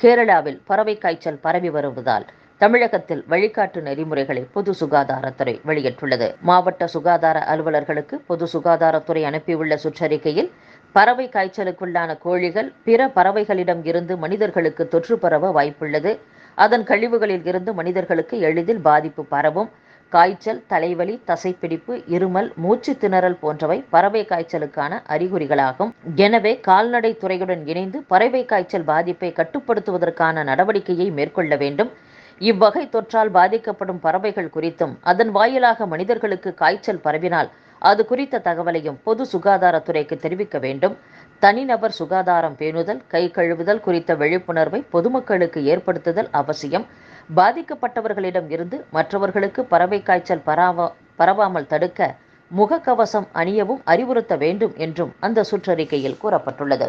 கேரளாவில் பறவை காய்ச்சல் பரவி வருவதால் தமிழகத்தில் வழிகாட்டு நெறிமுறைகளை பொது சுகாதாரத்துறை வெளியிட்டுள்ளது. மாவட்ட சுகாதார அலுவலர்களுக்கு பொது சுகாதாரத்துறை அனுப்பியுள்ள சுற்றறிக்கையில் பறவை காய்ச்சலுக்குள்ளான கோழிகள் பிற பறவைகளிடம் இருந்து மனிதர்களுக்கு தொற்று பரவ வாய்ப்புள்ளது. அதன் கழிவுகளில் இருந்து மனிதர்களுக்கு எளிதில் பாதிப்பு பரவும். காய்ச்சல் தலைவலி தசைப்பிடிப்பு இருமல் மூச்சு திணறல் போன்றவை பறவை காய்ச்சலுக்கான அறிகுறிகளாகும். எனவே கால்நடை துறையுடன் இணைந்து பறவை காய்ச்சல் பாதிப்பை கட்டுப்படுத்துவதற்கான நடவடிக்கையை மேற்கொள்ள வேண்டும். இவ்வகை தொற்றால் பாதிக்கப்படும் பறவைகள் குறித்தும் அதன் வாயிலாக மனிதர்களுக்கு காய்ச்சல் பரவினால் அது குறித்த தகவலையும் பொது சுகாதாரத்துறைக்கு தெரிவிக்க வேண்டும். தனிநபர் சுகாதாரம் பேணுதல் கை கழுவுதல் குறித்த விழிப்புணர்வை பொதுமக்களுக்கு ஏற்படுத்துதல் அவசியம். பாதிக்கப்பட்டவர்களிடம் இருந்து மற்றவர்களுக்கு பறவை காய்ச்சல் பராவ பரவாமல் தடுக்க முகக்கவசம் அணியவும் அறிவுறுத்த வேண்டும் என்றும் அந்த சுற்றறிக்கையில் கூறப்பட்டுள்ளது.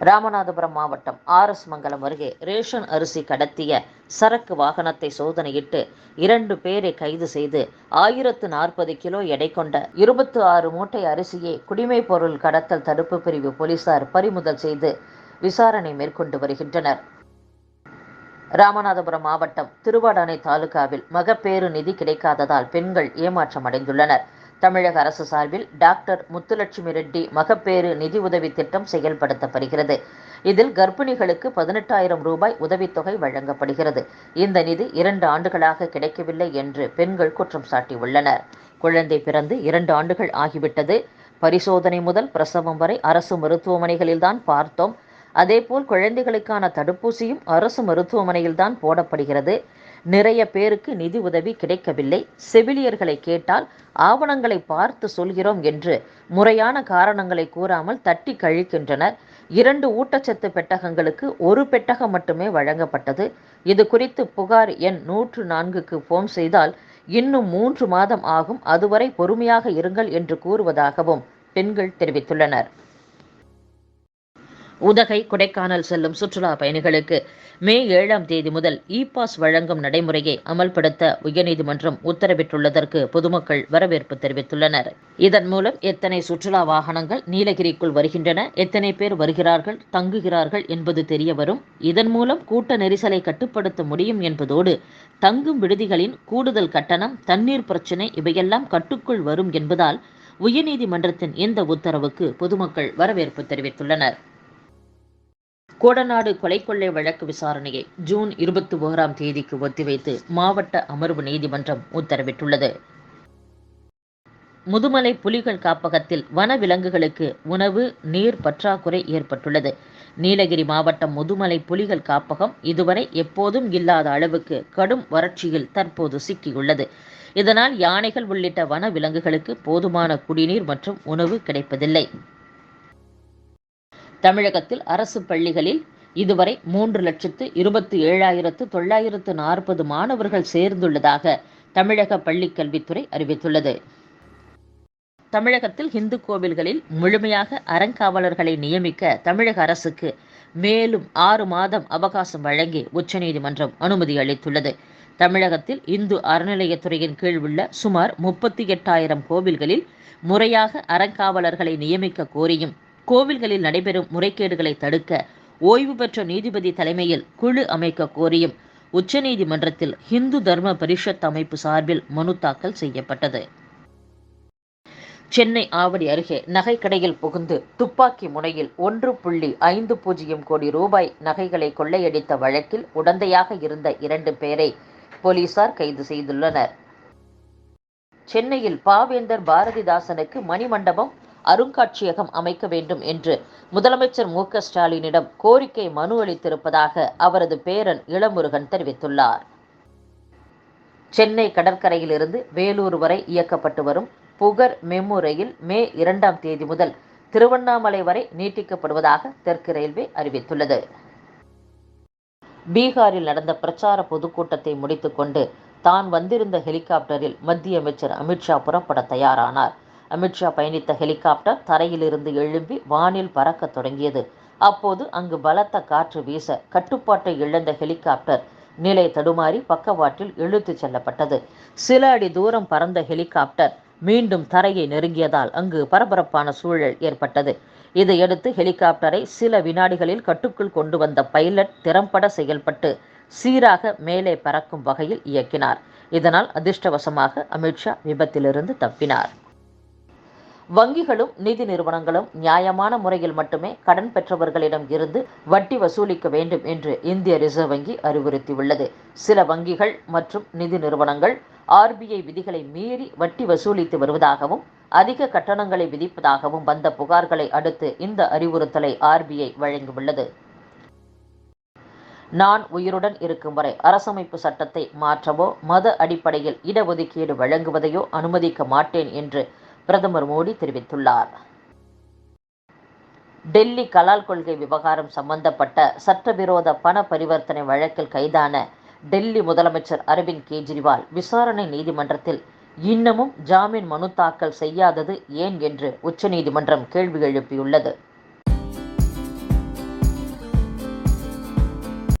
ராமநாதபுரம் மாவட்டம் ஆர் எஸ் மங்கலம் அருகே ரேஷன் அரிசி கடத்திய சரக்கு வாகனத்தை சோதனையிட்டு இரண்டு பேரை கைது செய்து ஆயிரத்து நாற்பது கிலோ எடை கொண்ட இருபத்தி ஆறு மூட்டை அரிசியை குடிமைப் பொருள் கடத்தல் தடுப்பு பிரிவு போலீசார் பறிமுதல் செய்து விசாரணை மேற்கொண்டு வருகின்றனர். ராமநாதபுரம் மாவட்டம் திருவாடானை தாலுகாவில் மகப்பேறு நிதி கிடைக்காததால் பெண்கள் ஏமாற்றம் அடைந்துள்ளனர் தமிழக அரசு சார்பில் டாக்டர் முத்துலட்சுமி ரெட்டி மகப்பேறு நிதி உதவி திட்டம் செயல்படுத்தப்படுகிறது. இதில் கர்ப்பிணிகளுக்கு பதினெட்டாயிரம் ரூபாய் உதவித்தொகை வழங்கப்படுகிறது. இந்த நிதி இரண்டு ஆண்டுகளாக கிடைக்கவில்லை என்று பெண்கள் குற்றம் சாட்டியுள்ளனர். குழந்தை பிறந்து இரண்டு ஆண்டுகள் ஆகிவிட்டது. பரிசோதனை முதல் பிரசவம் வரை அரசு மருத்துவமனைகளில்தான் பார்த்தோம். அதேபோல் குழந்தைகளுக்கான தடுப்பூசியும் அரசு மருத்துவமனையில்தான் போடப்படுகிறது. நிறைய பேருக்கு நிதி உதவி கிடைக்கவில்லை. செவிலியர்களை கேட்டால் ஆவணங்களை பார்த்து சொல்கிறோம் என்று முறையான காரணங்களை கூறாமல் தட்டி கழிக்கின்றனர். இரண்டு ஊட்டச்சத்து பெட்டகங்களுக்கு ஒரு பெட்டகம் மட்டுமே வழங்கப்பட்டது. இது குறித்து புகார் எண் நூற்று நான்குக்கு போன் செய்தால் இன்னும் மூன்று மாதம் ஆகும். அதுவரை பொறுமையாக இருங்கள் என்று கூறுவதாகவும் பெண்கள் தெரிவித்துள்ளனர். உதகை கொடைக்கானல் செல்லும் சுற்றுலா பயணிகளுக்கு மே ஏழாம் தேதி முதல் இ பாஸ் வழங்கும் நடைமுறையை அமல்படுத்த உயர்நீதிமன்றம் உத்தரவிட்டுள்ளதற்கு பொதுமக்கள் வரவேற்பு தெரிவித்துள்ளனர். இதன் மூலம் எத்தனை சுற்றுலா வாகனங்கள் நீலகிரிக்குள் வருகின்றன எத்தனை பேர் வருகிறார்கள் தங்குகிறார்கள் என்பது தெரியவரும் இதன் மூலம் கூட்ட நெரிசலை கட்டுப்படுத்த முடியும் என்பதோடு தங்கும் விடுதிகளின் கூடுதல் கட்டணம் தண்ணீர் பிரச்சினை இவையெல்லாம் கட்டுக்குள் வரும் என்பதால் உயர்நீதிமன்றத்தின் இந்த உத்தரவுக்கு பொதுமக்கள் வரவேற்பு தெரிவித்துள்ளனர். கோடநாடு கொலை கொள்ளை வழக்கு விசாரணையை ஜூன் இருபத்தி ஓராம் தேதிக்கு ஒத்திவைத்து மாவட்ட அமர்வு நீதிமன்றம் உத்தரவிட்டுள்ளது. முதுமலை புலிகள் காப்பகத்தில் வனவிலங்குகளுக்கு உணவு நீர் பற்றாக்குறை ஏற்பட்டுள்ளது. நீலகிரி மாவட்டம் முதுமலை புலிகள் காப்பகம் இதுவரை எப்போதும் இல்லாத அளவுக்கு கடும் வறட்சியில் தற்போது சிக்கியுள்ளது. இதனால் யானைகள் உள்ளிட்ட வனவிலங்குகளுக்கு போதுமான குடிநீர் மற்றும் உணவு கிடைப்பதில்லை. தமிழகத்தில் அரசு பள்ளிகளில் இதுவரை மூன்று லட்சத்து இருபத்தி ஏழாயிரத்து தொள்ளாயிரத்து நாற்பது மாணவர்கள் சேர்ந்துள்ளதாக தமிழக பள்ளிக்கல்வித்துறை அறிவித்துள்ளது. தமிழகத்தில் இந்து கோவில்களில் முழுமையாக அறங்காவலர்களை நியமிக்க தமிழக அரசுக்கு மேலும் ஆறு மாதம் அவகாசம் வழங்கி உச்சநீதிமன்றம் அனுமதி அளித்துள்ளது. தமிழகத்தில் இந்து அறநிலையத்துறையின் கீழ் உள்ள சுமார் முப்பத்தி எட்டாயிரம் கோவில்களில் முறையாக அறங்காவலர்களை நியமிக்க கோரியும் கோவில்களில் நடைபெறும் முறைகேடுகளை தடுக்க ஓய்வு பெற்ற நீதிபதி தலைமையில் குழு அமைக்க கோரியும். உச்சநீதிமன்றத்தில் ஹிந்து தர்ம பரிஷத் அமைப்பு சார்பில் மனு தாக்கல் செய்யப்பட்டது. சென்னை ஆவடி அருகே நகைக்கடையில் புகுந்து துப்பாக்கி முனையில் ஒன்று புள்ளி ஐந்து பூஜ்ஜியம் கோடி ரூபாய் நகைகளை கொள்ளையடித்த வழக்கில் உடந்தையாக இருந்த இரண்டு பேரை போலீசார் கைது செய்துள்ளனர். சென்னையில் பாவேந்தர் பாரதிதாசனுக்கு மணிமண்டபம் அருங்காட்சியகம் அமைக்க வேண்டும் என்று முதலமைச்சர் மு ஸ்டாலினிடம் கோரிக்கை மனு அளித்திருப்பதாக அவரது பேரன் இளமுருகன் தெரிவித்துள்ளார். சென்னை கடற்கரையிலிருந்து வேலூர் வரை இயக்கப்பட்டு வரும் புகர் மெமு ரயில் மே இரண்டாம் தேதி முதல் திருவண்ணாமலை வரை நீட்டிக்கப்படுவதாக தெற்கு ரயில்வே அறிவித்துள்ளது. பீகாரில் நடந்த பிரச்சார பொதுக்கூட்டத்தை முடித்துக்கொண்டு தான் வந்திருந்த ஹெலிகாப்டரில் மத்திய அமைச்சர் அமித்ஷா புறப்பட தயாரானார். அமித்ஷா பயணித்த ஹெலிகாப்டர் தரையிலிருந்து எழும்பி வானில் பறக்க தொடங்கியது. அப்போது அங்கு பலத்த காற்று வீச கட்டுப்பாட்டை இழந்த ஹெலிகாப்டர் நிலை தடுமாறி பக்கவாட்டில் இழுத்துச் செல்லப்பட்டது. சில அடி தூரம் பறந்த ஹெலிகாப்டர் மீண்டும் தரையை நெருங்கியதால் அங்கு பரபரப்பான சூழல் ஏற்பட்டது. இதையடுத்து ஹெலிகாப்டரை சில வினாடிகளில் கட்டுக்குள் கொண்டு வந்த பைலட் திறம்பட செயல்பட்டு சீராக மேலே பறக்கும் வகையில் இயக்கினார். இதனால் அதிர்ஷ்டவசமாக அமித்ஷா விபத்திலிருந்து தப்பினார். வங்கிகளும் நிதி நிறுவனங்களும் நியாயமான முறையில் மட்டுமே கடன் பெற்றவர்களிடம் இருந்து வட்டி வசூலிக்க வேண்டும் என்று இந்திய ரிசர்வ் வங்கி அறிவுறுத்தியுள்ளது. சில வங்கிகள் மற்றும் நிதி நிறுவனங்கள் ஆர்பிஐ விதிகளை மீறி வட்டி வசூலித்து வருவதாகவும் அதிக கட்டணங்களை விதிப்பதாகவும் வந்த புகார்களை அடுத்து இந்த அறிவுறுத்தலை ஆர்பிஐ வழங்கியுள்ளது. நான் உயிருடன் இருக்கும் வரை அரசமைப்பு சட்டத்தை மாற்றவோ மத அடிப்படையில் இடஒதுக்கீடு வழங்குவதையோ அனுமதிக்க மாட்டேன் என்று பிரதமர் மோடி தெரிவித்துள்ளார். டெல்லி கலால் கொள்கை விவகாரம் சம்பந்தப்பட்ட சட்டவிரோத பண பரிவர்த்தனை வழக்கில் கைதான டெல்லி முதலமைச்சர் அரவிந்த் கெஜ்ரிவால் விசாரணை நீதிமன்றத்தில் இன்னமும் ஜாமீன் மனு தாக்கல் செய்யாதது ஏன் என்று உச்சநீதிமன்றம் கேள்வி எழுப்பியுள்ளது.